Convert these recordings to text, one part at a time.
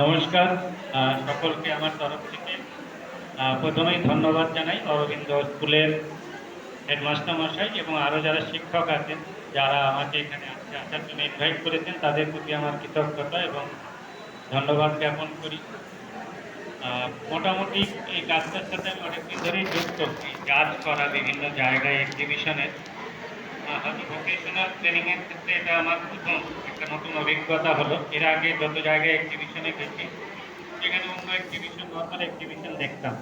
নমস্কার সকলকে আমার তরফ থেকে প্রথমেই ধন্যবাদ জানাই অরবিন্দ স্কুলের হেডমাস্টার মশাই এবং আরও যারা শিক্ষক আছেন, যারা আমাকে এখানে আজকে আসার জন্য ইনভাইট করেছেন, তাদের প্রতি আমার কৃতজ্ঞতা এবং ধন্যবাদ জ্ঞাপন করি। মোটামুটি এই কাজটার সাথে আমি অনেকদিন ধরেই যুক্ত। কাজ করা বিভিন্ন জায়গায় এক্সিবিশনের ভোকেশনাল ট্রেনিংয়ের ক্ষেত্রে এটা আমার একটা নতুন অভিজ্ঞতা হলো। এর আগে যত জায়গায় এক্সিবিশনে গেছি, সেখানে অন্য এক্সিবিশন নর্মাল এক্সিবিশন দেখতাম।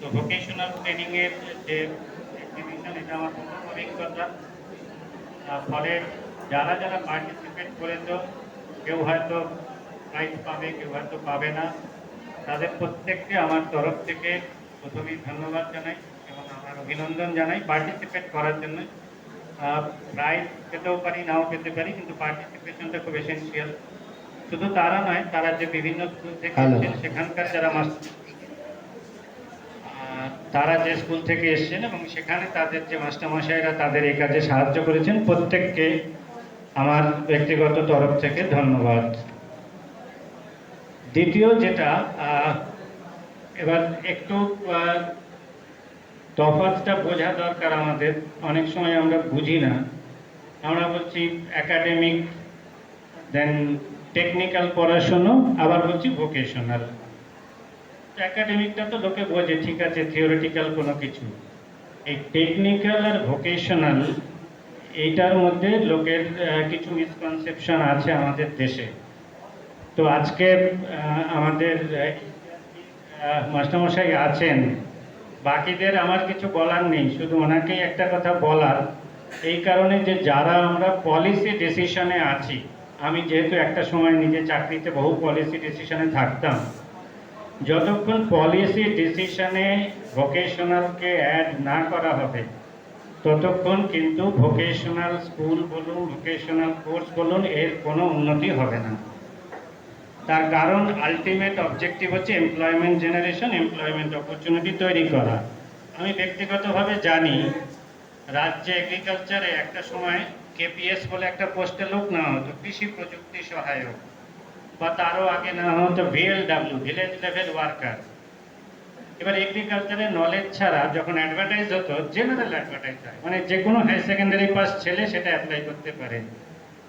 তো ভোকেশনাল ট্রেনিংয়ের যে এক্সিবিশন এটা আমার প্রথম অভিজ্ঞতা। ফলে যারা যারা পার্টিসিপেট করেছ, কেউ হয়তো প্রাইজ পাবে, কেউ হয়তো পাবে না। তাদের প্রত্যেককে আমার তরফ থেকে প্রথমেই ধন্যবাদ জানাই এবং আমার অভিনন্দন জানাই পার্টিসিপেট করার জন্য। প্রাইজ পেতেও পারি নাও পেতে পারি কিন্তু পার্টিসিপেশনটা খুব এসেন্সিয়াল শুধু তারা নয় তারা যে বিভিন্ন স্কুল থেকে এসেছেন সেখানকার যারা মাস্টার তারা যে স্কুল থেকে এসেছেন এবং সেখানে তাদের যে মাস্টারমশাইরা তাদের এই কাজে সাহায্য করেছেন প্রত্যেককে আমার ব্যক্তিগত তরফ থেকে ধন্যবাদ। দ্বিতীয় যেটা আহ, এবার একটু আহ, তফাৎটা বোঝা দরকার আমাদের। অনেক সময় আমরা বুঝি না। আমরা বলছি একাডেমিক দেন টেকনিক্যাল পড়াশুনো আবার বলছি ভোকেশনাল একাডেমিকটা তো লোকে বোঝে ঠিক আছে থিওরিটিক্যাল কোনো কিছু। এই টেকনিক্যাল আর ভোকেশনাল এইটার মধ্যে লোকের কিছু মিসকনসেপশন আছে আমাদের দেশে। তো আজকে আমাদের মাস্টারমশাই আছেন। বাকিদের আমার কিছু বলার নেই, শুধু ওনাকেই একটা কথা বলার। এই কারণে যে যারা আমরা পলিসি ডিসিশনে আছি, আমি যেহেতু একটা সময় নিজে চাকরিতে বহু পলিসি ডিসিশনে থাকতাম, যতক্ষণ পলিসি ডিসিশনে ভোকেশনালকে অ্যাড না করা হবে, ততক্ষণ কিন্তু ভোকেশনাল স্কুল বলুন ভোকেশনাল কোর্স বলুন, এর কোনো উন্নতি হবে না। তার কারণ আলটিমেট অবজেক্টিভ হচ্ছে এমপ্লয়মেন্ট জেনারেশন এমপ্লয়মেন্ট অপরচুনিটি তৈরি করা। আমি ব্যক্তিগতভাবে জানি, রাজ্যে এগ্রিকালচারে একটা সময় কেপিএস বলে একটা পোস্টে লোক নেওয়া হতো, কৃষি প্রযুক্তি সহায়ক, বা তারও আগে নেওয়া হতো ভিএলডাব্লিউ ভিলেজ লেভেল ওয়ার্কার এবার এগ্রিকালচারের নলেজ ছাড়া যখন অ্যাডভার্টাইজ হতো জেনারেল অ্যাডভার্টাইজ হয় মানে যে কোনো হায়ার সেকেন্ডারি পাস ছেলে সেটা অ্যাপ্লাই করতে পারে।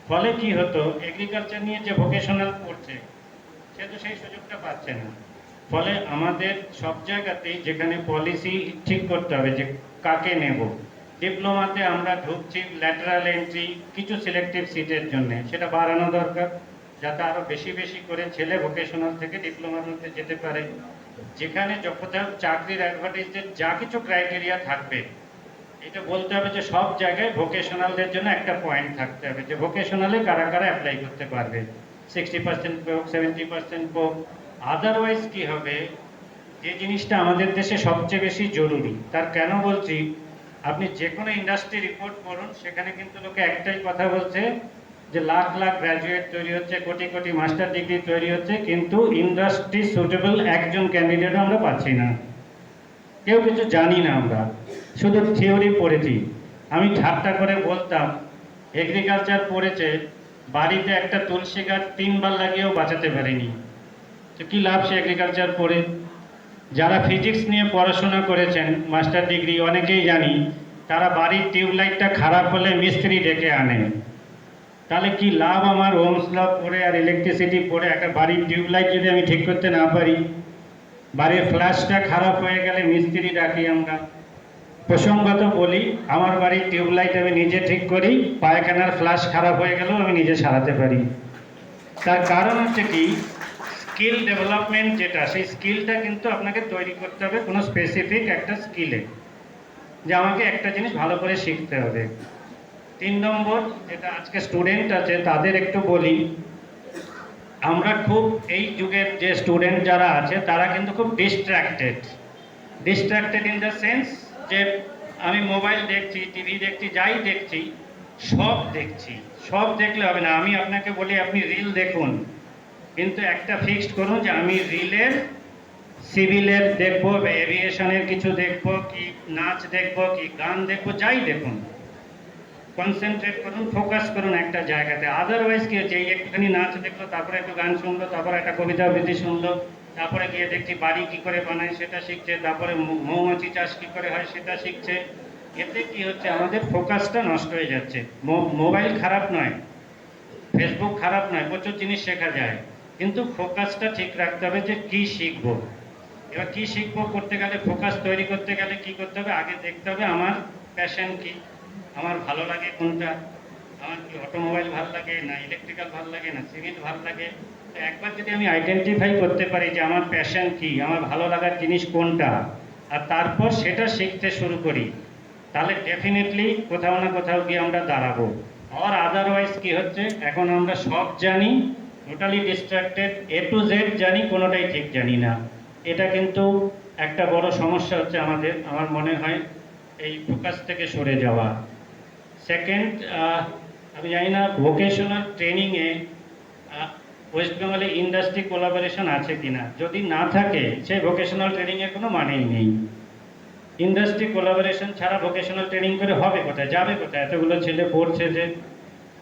ফলে কি হতো এগ্রিকালচার নিয়ে যে ভোকেশনাল পড়ছে সে তো সেই সুযোগটা পাচ্ছে না। ফলে আমাদের সব জায়গাতেই যেখানে পলিসি ঠিক করতে হবে যে কাকে নেব ডিপ্লোমাতে আমরা ঢুকছি ল্যাটারাল এন্ট্রি কিছু সিলেক্টিভ সিটের জন্য, সেটা বাড়ানো দরকার, যাতে আরও বেশি বেশি করে ছেলে ভোকেশনাল থেকে ডিপ্লোমার মধ্যে যেতে পারে। যেখানে যখন চাকরির অ্যাডভার্টাইজের যা কিছু ক্রাইটেরিয়া থাকবে, এটা বলতে হবে যে সব জায়গায় ভোকেশনালদের জন্য একটা পয়েন্ট থাকতে হবে, যে ভোকেশনালে কারা কারা অ্যাপ্লাই করতে পারবে। সিক্সটি পার্সেন্ট হোক সেভেন্টি পার্সেন্ট হোক আদারওয়াইজ কি হবে? যে জিনিসটা আমাদের দেশে সবচেয়ে বেশি জরুরি, তার কেন বলছি? আপনি যে কোনো ইন্ডাস্ট্রি রিপোর্ট পড়ুন, সেখানে কিন্তু লোকে একটাই কথা বলছে, যে লাখ লাখ গ্র্যাজুয়েট তৈরি হচ্ছে, কোটি কোটি মাস্টার ডিগ্রি তৈরি হচ্ছে, কিন্তু ইন্ডাস্ট্রি সুটেবল একজন ক্যান্ডিডেটও আমরা পাচ্ছি না। কেউ কিছু জানি না আমরা, শুধু থিওরি পড়েছি। আমি ঠাট্টা করে বলতাম এগ্রিকালচার পড়েছে বাড়িতে একটা তুলসী গাছ তিনবার লাগিয়েও বাঁচাতে পারেনি। তো কী লাভ সে এগ্রিকালচার পড়ে যারা ফিজিক্স নিয়ে পড়াশোনা করেছেন মাস্টার ডিগ্রি অনেকেই জানি, তারা বাড়ির টিউবলাইটটা খারাপ হলে মিস্ত্রি ডেকে আনেন। তাহলে কি লাভ আমার ওমস ল পড়ে আর ইলেকট্রিসিটি পড়ে? একটা বাড়ির টিউবলাইট যদি আমি ঠিক করতে না পারি, বাড়ির ফ্ল্যাশটা খারাপ হয়ে গেলে মিস্ত্রি ডাকি আমরা। প্রসঙ্গত বলি, আমার বাড়ির টিউবলাইট আমি নিজে ঠিক করি, পায়খানার ফ্ল্যাশ খারাপ হয়ে গেলেও আমি নিজে সারাতে পারি। তার কারণ হচ্ছে কি স্কিল ডেভেলপমেন্ট যেটা, সেই স্কিলটা কিন্তু আপনাকে তৈরি করতে হবে কোনো স্পেসিফিক একটা স্কিলে যে আমাকে একটা জিনিস ভালো করে শিখতে হবে। তিন নম্বর যেটা আজকে স্টুডেন্ট আছে, তাদের একটু বলি, আমরা খুব এই যুগের যে স্টুডেন্ট যারা আছে, তারা কিন্তু খুব distracted distracted in the sense যে আমি মোবাইল দেখছি, টিভি দেখছি, যাই দেখছি, সব দেখছি। সব দেখলে হবে না। আমি আপনাকে বলি, আপনি রিল দেখুন। কিন্তু একটা ফিক্সড করুন যে আমি রিলের সিভিলের দেখব এভিয়েশনের কিছু দেখব, কি নাচ দেখব, কি গান দেখব, যাই দেখুন। কনসেন্ট্রেট করুন ফোকাস করুন একটা জায়গাতে। আদারওয়াইজ কি হচ্ছে, এই একটুখানি নাচ দেখল, তারপরে একটু গান শুনলো, তারপরে একটা কবিতা আবৃত্তি শুনলো তারপরে গিয়ে দেখছি বাড়ি কি করে বানায় সেটা শিখছে, তারপরে মৌমাছি চাষ কি করে হয় সেটা শিখছে। এতে কি হচ্ছে, আমাদের ফোকাসটা নষ্ট হয়ে যাচ্ছে। মোবাইল খারাপ নয়, ফেসবুক খারাপ নয়, প্রচুর জিনিস শেখা যায়। কিন্তু ফোকাসটা ঠিক রাখতে হবে যে কি শিখব। এবার কি শিখব করতে গেলে, ফোকাস তৈরি করতে গেলে কি করতে হবে? আগে দেখতে হবে আমার প্যাশন কি, আমার ভালো লাগে কোনটা। আমার কি, অটোমোবাইল ভালো লাগে, না ইলেকট্রিক্যাল ভালো লাগে, না সিভিল ভালো লাগে। তো একবার যদি আমি আইডেন্টিফাই করতে পারি যে আমার প্যাশন কি, আমার ভালো লাগার জিনিস কোনটা, আর তারপর সেটা শিখতে শুরু করি, তাহলে ডেফিনেটলি কোথাও না কোথাও গিয়ে আমরা দাঁড়াবো। আর আদারওয়াইজ কি হচ্ছে, এখন আমরা সব জানি totally distracted A to Z জানি, কোনোটাই ঠিক জানি না। এটা কিন্তু একটা বড় সমস্যা হচ্ছে আমাদের, আমার মনে হয়, এই ফোকাস থেকে সরে যাওয়া। সেকেন্ড আমি জানি না ভোকেশনাল ট্রেনিংয়ে ওয়েস্ট বেঙ্গলে ইন্ডাস্ট্রি কোলাবোরেশন আছে কিনা। যদি না থাকে, সেই ভোকেশনাল ট্রেনিংয়ের কোনো মানেই নেই। ইন্ডাস্ট্রি কোলাবোরেশন ছাড়া ভোকেশনাল ট্রেনিং করে হবে কোথায়? যাবে কোথায়? এতগুলো ছেলে পড়ছে যে,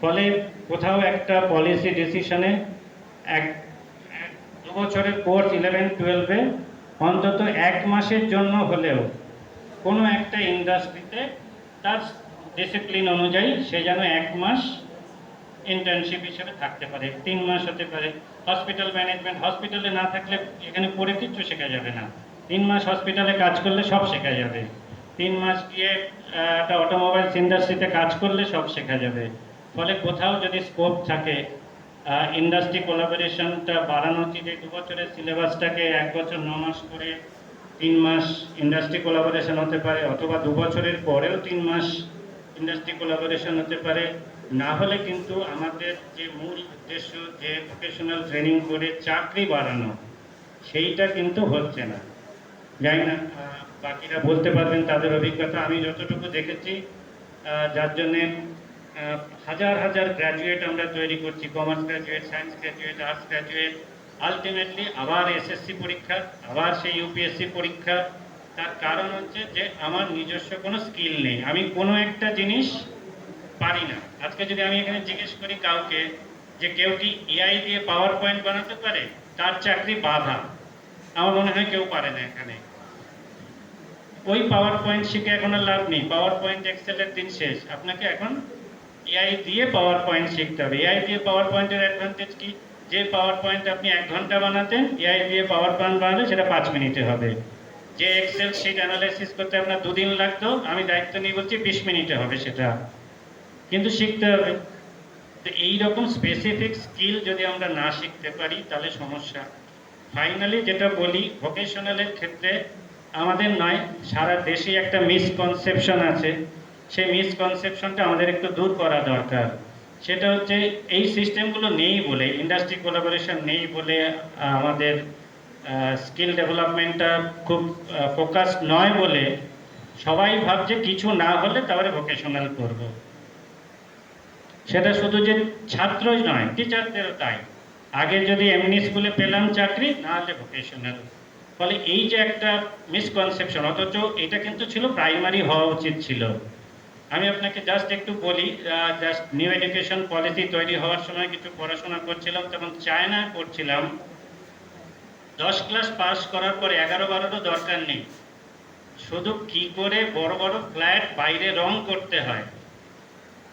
ফলে কোথাও একটা পলিসি ডিসিশনে এক- দু বছরের কোর্স ইলেভেন টুয়েলভে অন্তত এক মাসের জন্য হলেও কোনো একটা ইন্ডাস্ট্রিতে তার ডিসিপ্লিন অনুযায়ী সে যেন এক মাস ইন্টার্নশিপ হিসেবে থাকতে পারে, তিন মাস হতে পারে। হসপিটাল ম্যানেজমেন্ট হসপিটালে না থাকলে এখানে পড়ে কিচ্ছু শেখা যাবে না। তিন মাস হসপিটালে কাজ করলে সব শেখা যাবে। তিন মাস গিয়ে একটা অটোমোবাইলস ইন্ডাস্ট্রিতে কাজ করলে সব শেখা যাবে। ফলে কোথাও যদি স্কোপ থাকে ইন্ডাস্ট্রি কোলাবোরেশনটা বাড়ানো উচিত। এই বছরের সিলেবাসটাকে এক বছর, ন মাস করে তিন মাস ইন্ডাস্ট্রি কোলাবোরেশন হতে পারে, অথবা দু বছরের পরেও তিন মাস ইন্ডাস্ট্রি কোলাবোরেশন হতে পারে, না হলে কিন্তু আমাদের যে মূল উদ্দেশ্য যে ভোকেশনাল ট্রেনিং করে চাকরি বাড়ানো, সেইটা কিন্তু হচ্ছে না। জানি না বাকিরা বলতে পারবেন তাদের অভিজ্ঞতা। আমি যতটুকু দেখেছি যার জন্যে হাজার হাজার গ্র্যাজুয়েট আমরা তৈরি করছি commerce graduate science graduate arts graduate ultimately আবার এসএসসি পরীক্ষা, আবার সেই ইউপিএসসি পরীক্ষা তার কারণ হচ্ছে যে আমার নিজস্ব কোনো স্কিল নেই। আমি কোনো একটা জিনিস পারি না। আজকে যদি আমি এখানে জিজ্ঞেস করি কাউকে যে কেউ কি এআই দিয়ে পাওয়ার পয়েন্ট বানাতে পারে? তার চাকরি বাধা। আমার মনে হয় কেউ পারে না এখানে। ওই পাওয়ার পয়েন্ট শিখে এখন আর লাভ নেই। পাওয়ার পয়েন্ট এক্সেলের দিন শেষ। আপনাকে এখন এআই দিয়ে পাওয়ার পয়েন্ট শিখতে হবে। এআই দিয়ে পাওয়ার পয়েন্টের অ্যাডভান্টেজ কি? যে পাওয়ার পয়েন্ট আপনি এক ঘণ্টা বানাতেন এআই দিয়ে পাওয়ার পয়েন্ট বানালে সেটা পাঁচ মিনিটে হবে। যে এক্সেল শিট অ্যানালাইসিস করতে আপনার দুদিন লাগতো, আমি দায়িত্ব নিয়ে বলছি বিশ মিনিটে হবে সেটা। কিন্তু শিখতে হবে। তো এইরকম স্পেসিফিক স্কিল যদি আমরা না শিখতে পারি, তাহলে সমস্যা। ফাইনালি যেটা বলি ভোকেশনালের ক্ষেত্রে আমাদের নয়, সারা দেশে একটা মিসকনসেপশন আছে। সেই মিসকনসেপশনটা আমাদের একটু দূর করা দরকার। সেটা হচ্ছে এই সিস্টেমগুলো নেই বলে ইন্ডাস্ট্রি কোলাবোরেশন নেই বলে আমাদের স্কিল ডেভেলপমেন্টটা খুব ফোকাস নয় বলে সবাই ভাবছে কিছু না হলে তারপরে ভোকেশনাল করব। সেটা শুধু যে ছাত্রই নয় টিচারদেরও তাই। আগে যদি এমনি স্কুলে পেলাম চাকরি, না হলে ভোকেশনাল ফলে এই যে একটা মিসকনসেপশন অথচ এটা কিন্তু ছিল প্রাইমারি হওয়া উচিত ছিল। আমি আপনাকে জাস্ট একটু বলি জাস্ট নিউ এডুকেশন পলিসি তৈরি হওয়ার সময় কিছু পড়াশোনা করছিলাম, তখন চায়না করছিলাম। দশ ক্লাস পাস করার পরে এগারো বারোরও দরকার নেই। শুধু কি করে বড় বড় ফ্ল্যাট বাইরে রং করতে হয়?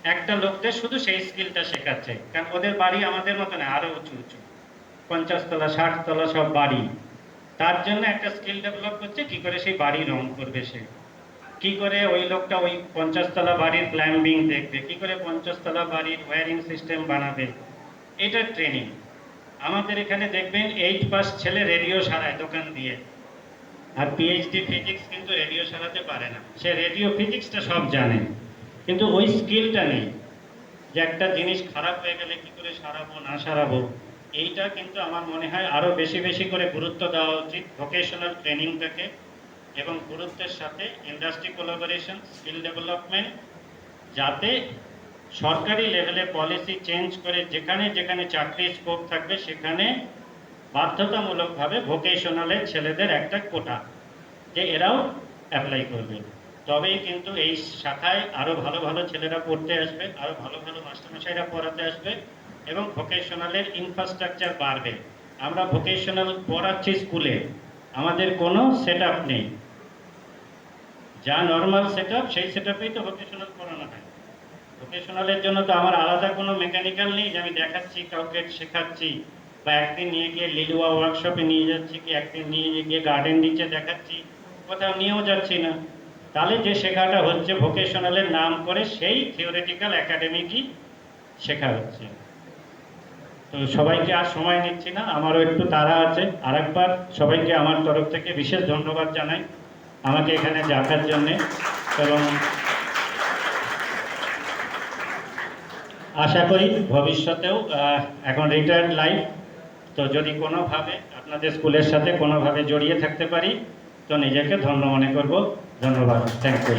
একটা লোকদের শুধু সেই স্কিলটা শেখাচ্ছে। কারণ ওদের বাড়ি আমাদের মতো না, আরও উঁচু উঁচু। পঞ্চাশ তলা ষাট তলা সব বাড়ি। তার জন্য একটা স্কিল ডেভেলপ করছে, কি করে সেই বাড়ি রং করবে সে। কি করে ওই লোকটা ওই পঞ্চাশ তলা বাড়ির প্ল্যাম্বিং দেখবে? কি করে পঞ্চাশ তলা বাড়ির ওয়্যারিং সিস্টেম বানাবে? এটা ট্রেনিং আমাদের এখানে দেখবেন এইট পাস ছেলে রেডিও সারায়, দোকান দিয়ে। আর পিএইচডি ফিজিক্স কিন্তু রেডিও সারাতে পারে না। সে রেডিও ফিজিক্সটা সব জানে। কিন্তু ওই স্কিলটা নেই। যে একটা জিনিস খারাপ হয়ে গেলে কি করে সারাবো, না সারাবো, এইটা কিন্তু আমার মনে হয় আরও বেশি বেশি করে গুরুত্ব দেওয়া উচিত ভোকেশনাল ট্রেনিংটাকে এবং গুরুত্বের সাথে ইন্ডাস্ট্রি কোলাবোরেশন স্কিল ডেভেলপমেন্ট যাতে সরকারি লেভেলে পলিসি চেঞ্জ করে যেখানে যেখানে চাকরির স্কোপ থাকবে সেখানে বাধ্যতামূলকভাবে ভোকেশনালের ছেলেদের একটা কোটা যে এরাও অ্যাপ্লাই করবে। তবেই কিন্তু এই শাখায় আরও ভালো ভালো ছেলেরা পড়তে আসবে, আরও ভালো ভালো মাস্টারমশাইরা পড়াতে আসবে এবং ভোকেশনালের ইনফ্রাস্ট্রাকচার বাড়বে। আমরা ভোকেশনাল পড়াচ্ছি স্কুলে আমাদের কোনো সেট নেই। যা নর্মাল সেট সেই সেট তো ভোকেশনাল পড়ানো। ভোকেশনালের জন্য তো আমার আলাদা কোনো মেকানিক্যাল নেই, যে আমি দেখাচ্ছি কাউকে শেখাচ্ছি, বা একদিন নিয়ে গিয়ে লিলুয়া ওয়ার্কশপে নিয়ে যাচ্ছি, কি একদিন নিয়ে গিয়ে গার্ডেন নিচে দেখাচ্ছি, কোথাও নিয়েও যাচ্ছি না। তাহলে যে শেখাটা হচ্ছে ভোকেশনালের নাম করে, সেই থিওরিটিক্যাল একাডেমিকই শেখা হচ্ছে। তো সবাইকে আর সময় নিচ্ছি না, আমারও একটু তাড়া আছে। আর একবার সবাইকে আমার তরফ থেকে বিশেষ ধন্যবাদ জানাই, আমাকে এখানে ডাকার জন্যে। এবং আশা করি ভবিষ্যতেও এখন রিটায়ার্ড লাইফ। তো যদি কোনোভাবে আপনাদের স্কুলের সাথে কোনোভাবে জড়িয়ে থাকতে পারি, তো নিজেকে ধন্য মনে করব। ধন্যবাদ। Thank you